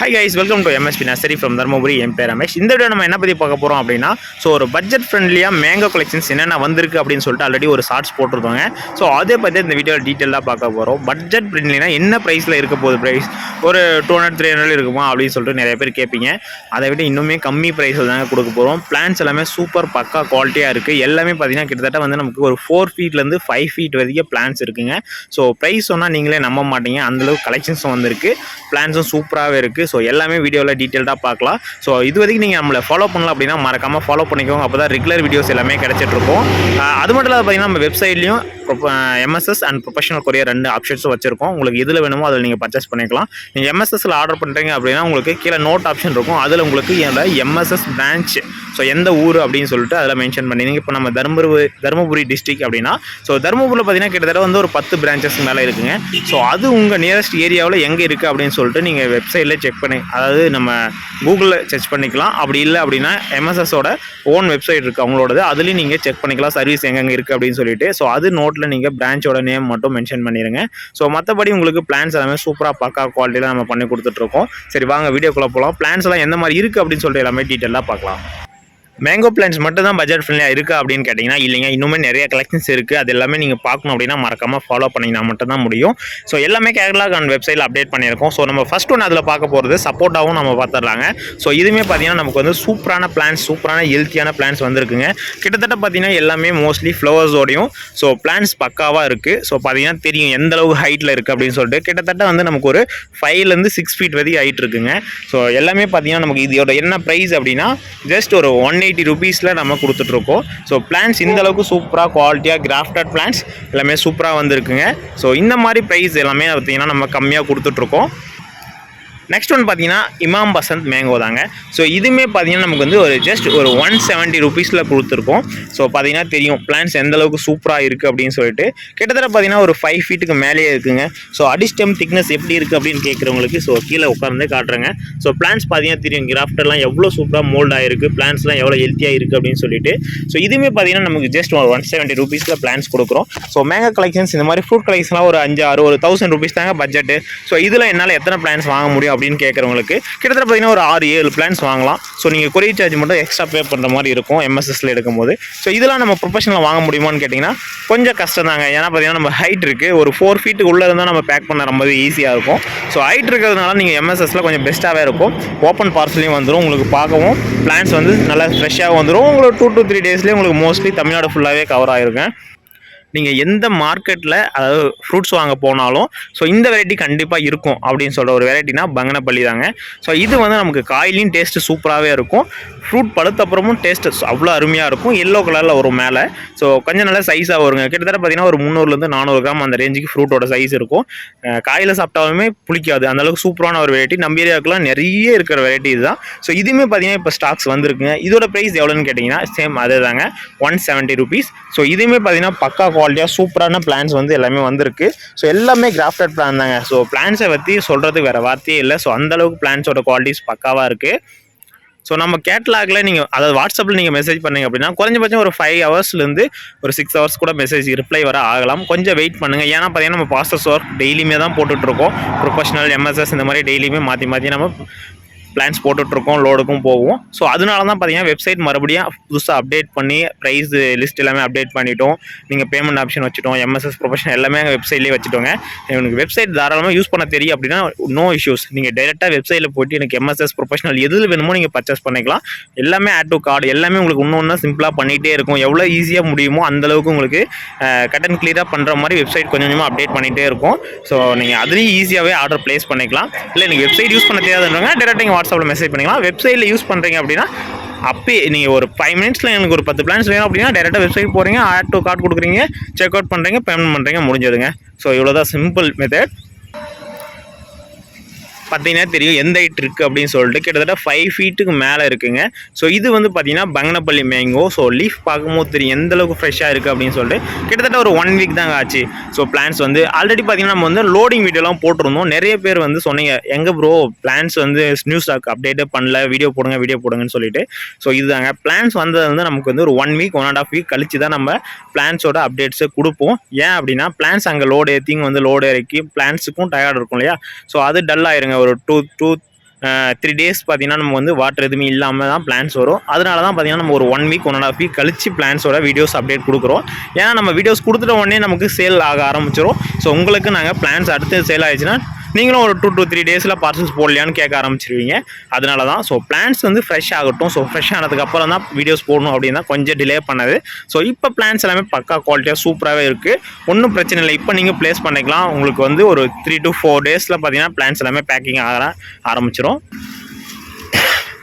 Hi guys welcome to MSP nursery from Dharmapuri என் பேர் ரமேஷ். இந்த video நம்ம என்ன பற்றி பார்க்க போகிறோம் அப்படின்னா ஸோ ஒரு பட்ஜெட் ஃப்ரெண்ட்லியாக மேங்கோ கலெக்ஷன்ஸ் என்னென்ன வந்திருக்கு அப்படின்னு சொல்லிட்டு ஆல்ரெடி ஒரு ஷார்ட்ஸ் போட்டிருந்தோங்க ஸோ அதே பற்றி இந்த வீடியோவில் டீட்டெயிலாக பார்க்க போகிறோம் பட்ஜெட் ஃப்ரெண்ட்லினா என்ன ப்ரைஸில் இருக்க போகுது ப்ரைஸ் ஒரு டூ ஹண்ட்ரட் த்ரீ ஹண்ட்ரட் இருக்குமா அப்படின்னு சொல்லிட்டு நிறைய பேர் கேட்பீங்க. அதை விட இன்னுமே கம்மி ப்ரைஸில் தாங்க கொடுக்க போகிறோம் பிளான்ஸ் எல்லாமே சூப்பர் பக்கா குவாலிட்டியாக இருக்குது எல்லாமே பார்த்தீங்கன்னா கிட்டத்தட்ட வந்து நமக்கு ஒரு ஃபோர் ஃபீட்லேருந்து ஃபைவ் ஃபீட் வரைக்கும் பிளான்ஸ் இருக்குங்க. ஸோ ப்ரைஸ் சொன்னால் நீங்களே நம்ப மாட்டீங்க. அந்தளவுக்கு கலெக்ஷன்ஸும் வந்திருக்கு. பிளான்ஸும் சூப்பராகவே இருக்குது ஸோ எல்லாமே வீடியோவில் டீட்டெயில்டாக பார்க்கலாம். ஸோ இது வரைக்கும் நீங்கள் நம்மளை ஃபாலோ பண்ணலாம் அப்படின்னா மறக்காமல் ஃபாலோ பண்ணிக்கோங்க. அப்போ தான் ரெகுலர் வீடியோஸ் எல்லாமே கிடச்சிட்ருக்கும் அது மட்டும் இல்லாத பார்த்தீங்கன்னா நம்ம வெப்சைட்லையும் எம்எஸ்எஸ் அண்ட் ப்ரொஃபஷனல் கொரியர் ரெண்டு ஆப்ஷன்ஸும் வச்சிருக்கோம். உங்களுக்கு இதில் வேணுமோ அதில் நீங்கள் பர்ச்சேஸ் பண்ணிக்கலாம். நீங்கள் எம்எஸ்எஸில் ஆர்டர் பண்ணுறீங்க அப்படின்னா உங்களுக்கு கீழே நோட் ஆப்ஷன் இருக்கும். அதில் உங்களுக்கு என்னோட எம்எஸ்எஸ் பிரான்ச் ஸோ எந்த ஊர் அப்படின்னு சொல்லிட்டு அதில் மென்ஷன் பண்ணிடுங்க இப்போ நம்ம தருமபுரி தருமபுரி டிஸ்ட்ரிக் அப்படின்னா ஸோ தருமபுரியில் பார்த்தீங்கன்னா கிட்டத்தட்ட வந்து ஒரு பத்து பிரான்ச்சஸ் மேலே இருக்குங்க. ஸோ அது உங்கள் நியரஸ்ட் ஏரியாவில் எங்கே இருக்குது அப்படின்னு சொல்லிட்டு நீங்கள் வெப்சைட்டில் செக் பண்ணி அதாவது நம்ம கூகுளில் செக் பண்ணிக்கலாம். அப்படி இல்லை அப்படின்னா எம்எஸ்எஸோட ஓன் வெப்சைட் இருக்குது அவங்களோடது. அதுலேயும் நீங்கள் செக் பண்ணிக்கலாம் சர்வீஸ் எங்கெங்கே இருக்குது அப்படின்னு சொல்லிட்டு. ஸோ அது நோட்டில் நீங்கள் பிரான்ச்சோட நேம் மட்டும் மென்ஷன் பண்ணிடுங்க ஸோ மற்றபடி உங்களுக்கு பிளான்ஸ் எல்லாமே சூப்பராக பக்கா குவாலிட்டியில் நம்ம பண்ணி கொடுத்துட்ருக்கோம் சரி வாங்க வீடியோக்குள்ளே போகலாம் பிளான்ஸ் எல்லாம் எந்த மாதிரி இருக்குது அப்படின்னு சொல்லிட்டு எல்லாமே டீட்டெயிலாக பார்க்கலாம். மேங்கோ பிளான்ஸ் மட்டும் தான் பட்ஜெட் ஃப்ரெண்ட்லியாக இருக்குது அப்படின்னு கேட்டிங்கன்னா இல்லைங்க. இன்னுமே நிறைய கலெக்ஷன்ஸ் இருக்குது அது எல்லாமே நீங்கள் பார்க்கணும் அப்படின்னா மறக்காமல் ஃபாலோ பண்ணிங்கன்னா மட்டும் தான் முடியும். ஸோ எல்லாமே கேரளா அண்ட் வெப்சைட்டில் அப்டேட் பண்ணியிருக்கோம். ஸோ நம்ம ஃபஸ்ட் ஒன்று அதில் பார்க்க போகிறது சப்போர்ட்டாகவும் நம்ம பார்த்துட்றாங்க ஸோ இதுவுமே பார்த்தீங்கன்னா நமக்கு வந்து சூப்பரான பிளான்ஸ் சூப்பரான ஹெல்த்தியான பிளான்ஸ் வந்துருக்குங்க. கிட்டத்தட்ட பார்த்தீங்கன்னா எல்லாமே மோஸ்ட்லி ஃப்ளவர்ஸோடையும் ஸோ பிளான்ஸ் பக்காவாக இருக்குது ஸோ பார்த்தீங்கன்னா தெரியும் எந்த அளவு ஹைட்டில் இருக்குது அப்படின்னு சொல்லிட்டு. கிட்டத்தட்ட வந்து நமக்கு ஒரு ஃபைவ்லேருந்து சிக்ஸ் ஃபீட் வரைக்கும் ஹைட் இருக்குங்க. ஸோ எல்லாமே பார்த்தீங்கன்னா நமக்கு இதோட என்ன ப்ரைஸ் அப்படின்னா ஜஸ்ட் ஒரு ஒன் எயிட்டி ருபீஸில் நம்ம கொடுத்துட்ருக்கோம். ஸோ பிளான்ஸ் இந்த அளவுக்கு சூப்பராக குவாலிட்டியாக கிராஃப்டட் பிளான்ஸ் எல்லாமே சூப்பராக வந்திருக்குங்க. ஸோ இந்த மாதிரி ப்ரைஸ் எல்லாமே பார்த்தீங்கன்னா நம்ம கம்மியாக கொடுத்துட்ருக்கோம். நெக்ஸ்ட் ஒன் பார்த்தீங்கன்னா இமாம் பசந்த் மேங்கோ தாங்க. ஸோ இதுவுமே பார்த்தீங்கன்னா நமக்கு வந்து ஒரு ஜஸ்ட் ஒரு ஒன் செவன்ட்டி ருபீஸில் கொடுத்துருக்கோம். ஸோ பார்த்தீங்கன்னா தெரியும். பிளான்ஸ் எந்த அளவுக்கு சூப்பராக இருக்குது அப்படின்னு சொல்லிட்டு. கிட்டத்தட்ட பார்த்தீங்கன்னா ஒரு ஃபைவ் ஃபீட்டுக்கு மேலேயே இருக்குங்க. ஸோ அடிஸ்டம் திக்னஸ் எப்படி இருக்குது அப்படின்னு கேட்குறவங்களுக்கு ஸோ கீழே உட்காந்து காட்டுறேங்க. ஸோ பிளான்ஸ் பார்த்தீங்கன்னா தெரியும். கிராஃப்டர்லாம் எவ்வளோ சூப்பராக மோல்ட் ஆயிருக்கு. பிளான்ஸ்லாம் எவ்வளோ ஹெல்த்தியாக இருக்குது அப்படின்னு சொல்லிட்டு. ஸோ இதுவுமே பார்த்தீங்கன்னா நமக்கு ஜஸ்ட் ஒரு ஒன் செவன்ட்டி ருபீஸில் பிளான்ஸ் கொடுக்குறோம். ஸோ மேங்கோ கலெக்ஷன்ஸ் இந்த மாதிரி ஃப்ரூட் கலெக்ஷன்லாம் ஒரு அஞ்சு ஆறு ஒரு தௌசண்ட் ருபீஸ் தாங்க பட்ஜெட்டு ஸோ இதில் என்னால் எத்தனை பிளான்ஸ் வாங்க முடியும் அப்படின்னு கேட்குறவங்களுக்கு கிட்டத்தட்ட பார்த்தீங்கன்னா ஒரு ஆறு ஏழு பிளான்ஸ் வாங்கலாம். ஸோ நீங்கள் கொரியர் சார்ஜ் மட்டும் எக்ஸ்ட்ரா பே பண்ணுற மாதிரி இருக்கும் எம்எஸ்எஸ்ல எடுக்கும்போது. ஸோ இதெல்லாம் நம்ம ப்ரொஃபஷனில் வாங்க முடியுமான்னு கேட்டிங்கன்னா கொஞ்சம் கஷ்டம் தாங்க. ஏன்னா பார்த்தீங்கன்னா நம்ம ஹைட் இருக்குது ஒரு ஃபோர் ஃபீட்டுக்கு உள்ளே இருந்தால் நம்ம பேக் பண்ண ரொம்ப ஈஸியாக இருக்கும். ஸோ ஹைட் இருக்கிறதுனால நீங்கள் எம்எஸ்எஸில் கொஞ்சம் பெஸ்ட்டாகவே இருக்கும். ஓப்பன் பார்சலையும் வந்துடும் உங்களுக்கு பார்க்கவும் பிளான்ஸ் வந்து நல்லா ஃப்ரெஷ்ஷாக வந்துடும் உங்களுக்கு டூ டூ த்ரீ டேஸ்லேயே உங்களுக்கு மோஸ்ட்லி தமிழ்நாடு ஃபுல்லாகவே கவர் ஆகிருக்கேன் நீங்கள் எந்த மார்க்கெட்டில் அதாவது ஃப்ரூட்ஸ் வாங்க போனாலும் ஸோ இந்த வெரைட்டி கண்டிப்பாக இருக்கும் அப்படின்னு சொல்கிற ஒரு வெரைட்டினா பங்கனப்பள்ளி தாங்க. ஸோ இது வந்து நமக்கு காயிலையும் டேஸ்ட்டு சூப்பராகவே இருக்கும். ஃப்ரூட் பழுத்த அப்புறமும் டேஸ்ட்டு அவ்வளோ அருமையாக இருக்கும். எல்லோ கலரில் வரும் மேலே. ஸோ கொஞ்சம் நல்ல சைஸாக வருங்க. கிட்டத்தட்ட பார்த்தீங்கன்னா ஒரு முந்நூறுலேருந்து நானூறு கிராம் அந்த ரேஞ்சுக்கு ஃப்ரூட்டோட சைஸ் இருக்கும். காயில் சாப்பிட்டாலுமே புளிக்காது. அந்தளவுக்கு சூப்பரான ஒரு வெரைட்டி நம்ம ஏரியாவுக்குலாம் நிறைய இருக்கிற வெரைட்டி இதுதான். ஸோ இதுவுமே பார்த்தீங்கன்னா இப்போ ஸ்டாக்ஸ் வந்திருக்குங்க. இதோட ப்ரைஸ் எவ்வளோன்னு கேட்டிங்கன்னா சேம் அதே தாங்க ஒன் செவன்ட்டி ருபீஸ் ஸோ இதுவுமே பார்த்தீங்கன்னா பக்கா குவாலிட்டியாக சூப்பரான பிளான்ஸ் வந்து எல்லாமே வந்திருக்கு. ஸோ எல்லாமே கிராஃப்டட் பிளான் தாங்க. ஸோ பிளான்ஸை பற்றி சொல்கிறதுக்கு வேறு வார்த்தையே இல்லை. ஸோ அந்தளவுக்கு பிளான்ஸோட குவாலிட்டிஸ் பக்காவாக இருக்குது ஸோ நம்ம கேட்லாகில் நீங்கள் அதாவது வாட்ஸ்அப்பில் நீங்கள் மெசேஜ் பண்ணுங்க அப்படின்னா குறைஞ்சபட்சம் ஒரு ஃபைவ் ஹவர்ஸ்லேருந்து ஒரு சிக்ஸ் ஹவர்ஸ் கூட மெசேஜ் ரிப்ளை வர ஆகலாம். கொஞ்சம் வெயிட் பண்ணுங்கள் ஏன்னா பார்த்தீங்கன்னா நம்ம பாஸ்டர்ஸ் ஒர்க் டெய்லியுமே தான் போட்டுட்ருக்கோம் ப்ரொஃபஷனல் எம்எஸ்எஸ் இந்த மாதிரி டெய்லியுமே மாற்றி மாற்றி நம்ம பிளான்ஸ் போட்டுட்ருக்கோம் லோடுக்கும் போகும் ஸோ அதனால தான் பார்த்தீங்கன்னா வெப்சைட் மறுபடியும் புதுசாக அப்டேட் பண்ணி ப்ரைஸ் லிஸ்ட் எல்லாமே அப்டேட் பண்ணிட்டோம். நீங்கள் பேமெண்ட் ஆப்ஷன் வச்சுட்டோம் எம்எஸ்எஸ் ப்ரொஃபஷன் எல்லாமே எங்கள் வெப்சைட்லேயே வச்சுட்டோங்க. எனக்கு வெப்சைட் தாராளமாக யூஸ் பண்ண தெரியும் அப்படின்னா நோ இஷ்யூஸ் நீங்கள் டைரெக்டாக வெப்சைட்டில் போயிட்டு எனக்கு எம்எஸ்எஸ் ப்ரொஃபஷனல் எதில் வேணுமோ நீங்கள் பர்ச்சேஸ் பண்ணிக்கலாம். எல்லாமே ஆட் டு கார்டு எல்லாமே உங்களுக்கு இன்னும் ஒன்றா சிம்பிளாக பண்ணிகிட்டே இருக்கும். எவ்வளோ ஈஸியாக முடியுமோ அந்தளவுக்கு உங்களுக்கு கட் அண்ட் கிளியராக பண்ணுற மாதிரி வெப்சைட் கொஞ்சம் கொஞ்சமாக அப்டேட் பண்ணிகிட்டே இருக்கும். ஸோ நீங்கள் அதுலேயும் ஈஸியாகவே ஆர்டர் ப்ளேஸ் பண்ணிக்கலாம். இல்லை நீங்கள் வெப்சைட் யூஸ் பண்ண தெரியாதுன்றவங்க டேரெக்டாக நீங்கள் வாட்ஸ்அப்பில் மெசேஜ் பண்ணிக்கலாம். வெப்சைட்டில் யூஸ் பண்ணுறீங்க அப்படின்னா அப்பயே நீங்கள் ஒரு ஃபைவ் மினிட்ஸில் எனக்கு ஒரு பத்து பிளான்ஸ் வேணும் அப்படின்னா டேரெக்டாக வெப்சைட் போகிறீங்க ஆட் டு கார்டு கொடுக்குறீங்க செக் அவுட் பண்ணுறீங்க பேமெண்ட் பண்ணுறீங்க முடிஞ்சதுங்க ஸோ இவ்வளோ தான் சிம்பிள் மெத்தட் பார்த்தீங்கன்னா தெரியும் எந்த ஹைட் இருக்குது அப்படின்னு சொல்லிட்டு. கிட்டத்தட்ட ஃபைவ் ஃபீட்டுக்கு மேலே இருக்குங்க. ஸோ இது வந்து பார்த்தீங்கன்னா பங்கனப்பள்ளி மேங்கோ ஸோ லீஃப் பார்க்கும்போது தெரியும் எந்த அளவுக்கு ஃப்ரெஷ்ஷாக இருக்குது அப்படின்னு சொல்லிட்டு. கிட்டத்தட்ட ஒரு ஒன் வீக் தாங்க ஆச்சு. ஸோ பிளான்ஸ் வந்து ஆல்ரெடி பார்த்தீங்கன்னா நம்ம வந்து லோடிங் வீடியோலாம் போட்டிருந்தோம். நிறைய பேர் வந்து சொன்னீங்க எங்கே ப்ரோ பிளான்ஸ் வந்து நியூஸ் ஸ்டாக் அப்டேட்டே பண்ணல. வீடியோ போடுங்க வீடியோ போடுங்கன்னு சொல்லிட்டு. ஸோ இதுதாங்க. பிளான்ஸ் வந்தது வந்து நமக்கு வந்து ஒரு one week one and half week கழிச்சு தான் நம்ம பிளான்ஸோட அப்டேட்ஸை கொடுப்போம். ஏன் அப்படின்னா பிளான்ஸ் அங்கே லோடு ஏற்றிங்க வந்து லோடு இறக்கி பிளான்ஸுக்கும் டயர்ட் இருக்கும் இல்லையா? ஸோ அது டல் ஆயிருங்க. ஒரு டூ டூ த்ரீ டேஸ் பார்த்திங்கன்னா நம்ம வந்து வாட்டர் எதுவுமே இல்லாமல் தான் பிளான்ஸ் வரும். அதனால தான் பார்த்தீங்கன்னா நம்ம ஒரு one week one and half week கழிச்சு பிளான்ஸோட வீடியோஸ் அப்டேட் கொடுக்குறோம். ஏன்னா நம்ம வீடியோஸ் கொடுத்துட்ட உடனே நமக்கு சேல் ஆக ஆரம்பிச்சிடும் ஸோ உங்களுக்கு நாங்கள் பிளான்ஸ் அடுத்து சேல் ஆயிடுச்சுன்னா நீங்களும் ஒரு டூ டூ த்ரீ டேஸில் பார்சல்ஸ் போடலையான்னு கேட்க ஆரம்பிச்சிருவீங்க. அதனால தான் ஸோ பிளான்ஸ் வந்து ஃப்ரெஷ் ஆகட்டும். ஸோ ஃப்ரெஷ் ஆனதுக்கப்புறம் தான் வீடியோஸ் போடணும் அப்படின்னா கொஞ்சம் டிலே பண்ணது. ஸோ இப்போ பிளான்ஸ் எல்லாமே பக்கா குவாலிட்டியாக சூப்பராகவே இருக்குது ஒன்றும் பிரச்சனை இல்லை. இப்போ நீங்கள் ப்ளேஸ் பண்ணிக்கலாம். உங்களுக்கு வந்து ஒரு த்ரீ டு ஃபோர் டேஸில் பார்த்தீங்கன்னா பிளான்ஸ் எல்லாமே பேக்கிங் ஆக ஆரம்பிச்சிடும்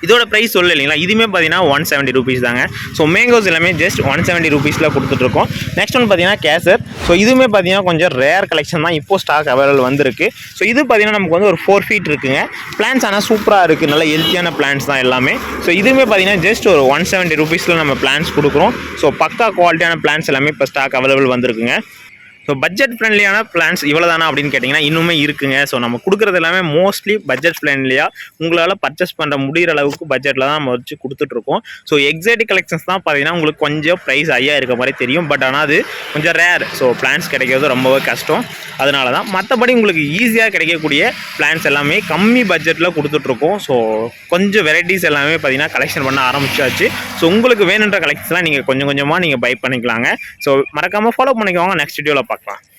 இதோட ப்ரைஸ் சொல்ல இல்லைங்களா? இதுவுமே பார்த்தீங்கன்னா ஒன் செவன்ட்டி ருபீஸ் தாங்க. ஸோ மேங்கோஸ் எல்லாமே ஜஸ்ட் ஒன் செவன்ட்டி ருபீஸில் கொடுத்துட்ருக்கோம். நெக்ஸ்ட் ஒன் பார்த்தீங்கன்னா கேசர் ஸோ இதுவுமே பார்த்தீங்கன்னா கொஞ்சம் ரேர் கலெக்ஷன் தான் இப்போ ஸ்டாக் அவைலபிள் வந்திருக்கு. ஸோ இது பார்த்தீங்கன்னா நமக்கு வந்து ஒரு ஃபோர் ஃபீட் இருக்குங்க. பிளான்ஸ் ஆனால் சூப்பராக இருக்குது நல்ல ஹெல்த்தியான பிளான்ஸ் தான் எல்லாமே. ஸோ இதுவுமே பார்த்தீங்கன்னா ஜஸ்ட் ஒரு ஒன் செவன்ட்டி ருபீஸில் நம்ம பிளான்ஸ் கொடுக்குறோம். ஸோ பக்கா குவாலிட்டியான பிளான்ஸ் எல்லாமே இப்போ ஸ்டாக் அவைலபிள் வந்திருக்குங்க. ஸோ பட்ஜெட் ஃப்ரெண்ட்லியான பிளான்ஸ் இவ்வளோ தானா அப்படின்னு கேட்டிங்கன்னா இன்னுமே இருக்குங்க. ஸோ நம்ம கொடுக்குறது எல்லாமே மோஸ்ட்லி பட்ஜெட் ஃப்ரெண்ட்லியாக உங்களால் பர்ச்சேஸ் பண்ணுற முடிகிற அளவுக்கு பட்ஜெட்டில் தான் நம்ம வச்சு கொடுத்துட்ருக்கோம். ஸோ எக்ஸாட்டிக் கலெக்ஷன்ஸ் தான் பார்த்தீங்கன்னா உங்களுக்கு கொஞ்சம் ப்ரைஸ் ஹையாக இருக்க மாதிரி தெரியும். பட் ஆனால் அது கொஞ்சம் ரேர் ஸோ பிளான்ஸ் கிடைக்கிறது ரொம்பவே கஷ்டம். அதனால தான் மற்றபடி உங்களுக்கு ஈஸியாக கிடைக்கக்கூடிய பிளான்ஸ் எல்லாமே கம்மி பட்ஜெட்டில் கொடுத்துட்ருக்கோம். ஸோ கொஞ்சம் வெரைட்டிஸ் எல்லாமே பார்த்தீங்கன்னா கலெக்ஷன் பண்ண ஆரம்பிச்சாச்சு. ஸோ உங்களுக்கு வேணுன்ற கலெக்ஷன்ஸ்லாம் நீங்கள் கொஞ்சம் கொஞ்சமாக நீங்கள் பை பண்ணிக்கலாங்க. ஸோ மறக்காமல் ஃபாலோ பண்ணிக்கோங்க. நெக்ஸ்ட் வீடியோவில் பார்க்கலாம்